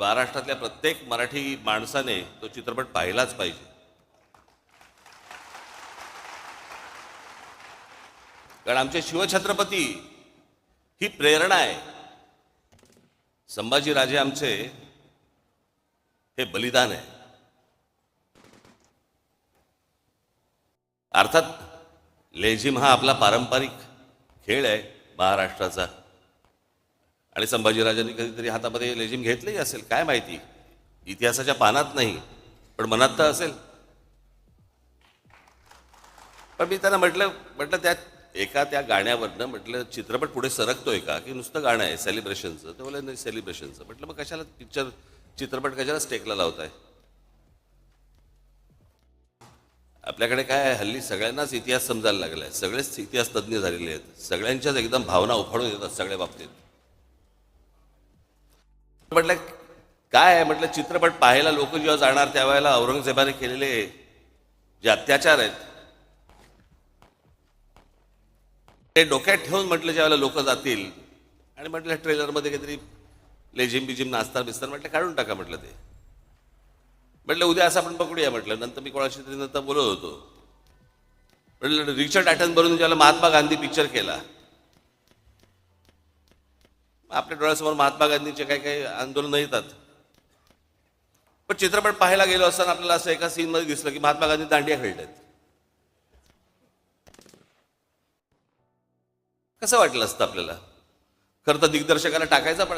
महाराष्ट्रातल्या प्रत्येक मराठी माणसाने तो चित्रपट पाहिलाच पाहिजे. कारण आमचे शिवछत्रपती ही प्रेरणा आहे. संभाजीराजे आमचे हे बलिदान आहे. अर्थात लेझिम हा आपला पारंपरिक खेळ आहे महाराष्ट्राचा. आणि संभाजीराजांनी कधीतरी हातामध्ये लेझिम घेतलंही असेल काय माहिती? इतिहासाच्या पानात नाही पण मनात तर असेल. पण मी त्यांना म्हटलं म्हटलं त्या एका त्या गाण्यावरनं म्हटलं चित्रपट पुढे सरकतोय का? की नुसतं गाणं आहे सेलिब्रेशनचं ते बोले नाही सेलिब्रेशनचं म्हटलं मग कशाला पिक्चर चित्रपट कशाला स्टेकला लावताय? आपल्याकडे काय आहे? हल्ली सगळ्यांनाच इतिहास समजायला लागलाय. सगळेच इतिहास तज्ज्ञ झालेले आहेत. सगळ्यांच्याच एकदम भावना उफाळून येतात सगळ्या बाबतीत. म्हटलं काय आहे? म्हटलं चित्रपट पाहायला लोक जेव्हा जाणार त्यावेळेला औरंगजेबाने केलेले जे अत्याचार आहेत ते डोक्यात ठेवून म्हटलं ज्यावेळेला लोक जातील. आणि म्हटलं ट्रेलरमध्ये काहीतरी लेझिम बिजिम नाचता बिस्तर म्हटलं काढून टाका म्हटलं ते. म्हटलं उद्या असं आपण पकडूया म्हटलं. नंतर मी कोणाशी तरी नंतर बोलत होतो. म्हटलं रिचर्ड ॲटन भरून ज्याला महात्मा गांधी पिक्चर केला आपल्या डोळ्यासमोर महात्मा गांधीचे काही काही आंदोलन येतात. पण चित्रपट पाहायला गेलो असताना आपल्याला असं एका सीनमध्ये दिसलं की महात्मा गांधी दांडिया खेळतात कसं वाटलं असतं आपल्याला? खरं तर दिग्दर्शकाला टाकायचा पण